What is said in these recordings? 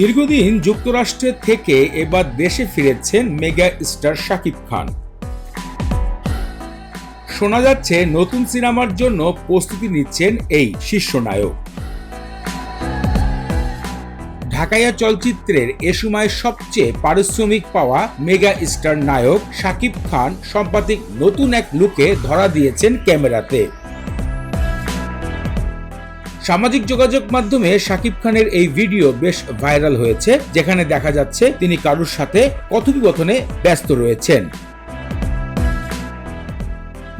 দীর্ঘদিন যুক্তরাষ্ট্রের থেকে এবার দেশে ফিরেছেন মেগা স্টার শাকিব খান। শোনা যাচ্ছে নতুন সিনেমার জন্য প্রস্তুতি নিচ্ছেন এই শীর্ষ নায়ক। ঢাকাইয়া চলচ্চিত্রের এ সময় সবচেয়ে পারিশ্রমিক পাওয়া মেগা স্টার নায়ক শাকিব খান সম্পাদিক নতুন এক লুকে ধরা দিয়েছেন ক্যামেরাতে। সামাজিক যোগাযোগ মাধ্যমে শাকিব খানের এই ভিডিও বেশ ভাইরাল হয়েছে, যেখানে দেখা যাচ্ছে তিনি কারুর সাথে কথোপকথনে ব্যস্ত রয়েছেন।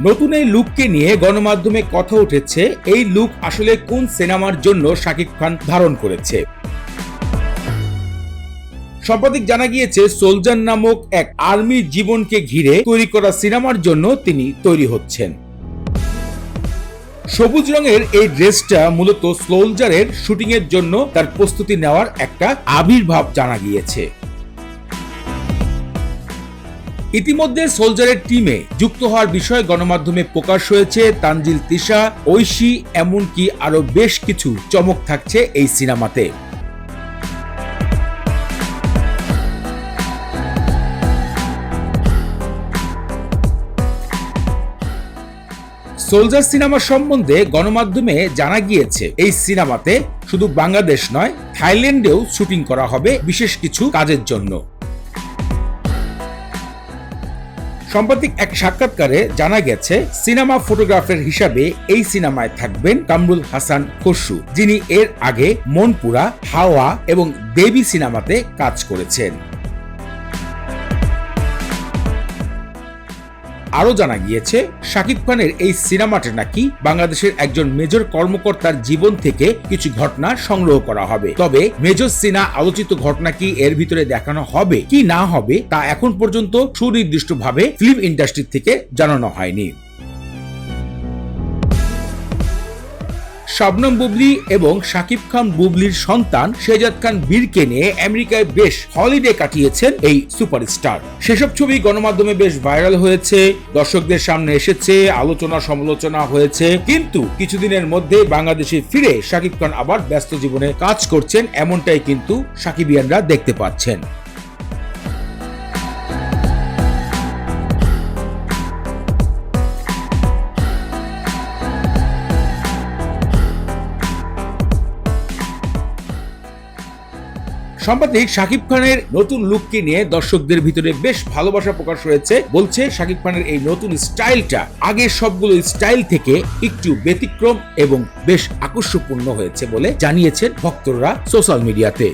নতুন এই লুককে নিয়ে গণমাধ্যমে কথা উঠেছে, এই লুক আসলে কোন সিনেমার জন্য শাকিব খান ধারণ করেছে। সম্পাদিক জানা গিয়েছে, সোলজার নামক এক আর্মি জীবনকে ঘিরে তৈরি করা সিনেমার জন্য তিনি তৈরি হচ্ছেন। সবুজ রঙের এই ড্রেসটা মূলত সোলজারের শুটিং এর জন্য তার প্রস্তুতি নেওয়ার একটা আবির্ভাব জানা গিয়েছে। ইতিমধ্যে সোলজারের টিমে যুক্ত হওয়ার বিষয়ে গণমাধ্যমে প্রকাশ হয়েছে তানজিল তিশা, ঐশী, এমনকি আরও বেশ কিছু চমক থাকছে এই সিনেমাতে। সোলজার সিনেমা সম্বন্ধে গণমাধ্যমে জানা গিয়েছে, এই সিনেমাতে শুধু বাংলাদেশ নয়, থাইল্যান্ডেও শুটিং করা হবে বিশেষ কিছু কাজের জন্য। সাম্প্রতিক এক সাক্ষাৎকারে জানা গেছে, সিনেমা ফটোগ্রাফার হিসাবে এই সিনেমায় থাকবেন কামরুল হাসান খসরু, যিনি এর আগে মনপুরা, হাওয়া এবং দেবী সিনেমাতে কাজ করেছেন। আরও জানা গিয়েছে, শাকিব খানের এই সিনেমাটি নাকি বাংলাদেশের একজন মেজর কর্মকর্তার জীবন থেকে কিছু ঘটনা সংগ্রহ করা হবে। তবে মেজর সিনা আলোচিত ঘটনা কি এর ভিতরে দেখানো হবে, কি না হবে, তা এখন পর্যন্ত সুনির্দিষ্টভাবে ফিল্ম ইন্ডাস্ট্রি থেকে জানানো হয়নি। শবনম বুবলি এবং শাকিব খান বুবলির সন্তান শেজাদ খান বীরকে নিয়ে আমেরিকায় বেশ হলিডে কাটিয়েছেন এই সুপারস্টার সেসব ছবি গণমাধ্যমে বেশ ভাইরাল হয়েছে, দর্শকদের সামনে এসেছে, আলোচনা সমালোচনা হয়েছে, কিন্তু কিছুদিনের মধ্যে বাংলাদেশে ফিরে শাকিব খান আবার ব্যস্ত জীবনে কাজ করছেন, এমনটাই কিন্তু সাকিবিয়ানরা দেখতে পাচ্ছেন। সাম্প্রতিক শাকিব খানের নতুন লুককে নিয়ে দর্শকদের ভিতরে বেশ ভালোবাসা প্রকাশ হয়েছে। বলছে, শাকিব খানের এই নতুন স্টাইলটা আগের সবগুলো স্টাইল থেকে একটু ব্যতিক্রম এবং বেশ আকর্ষপূর্ণ হয়েছে বলে জানিয়েছেন ভক্তরা সোশ্যাল মিডিয়াতে।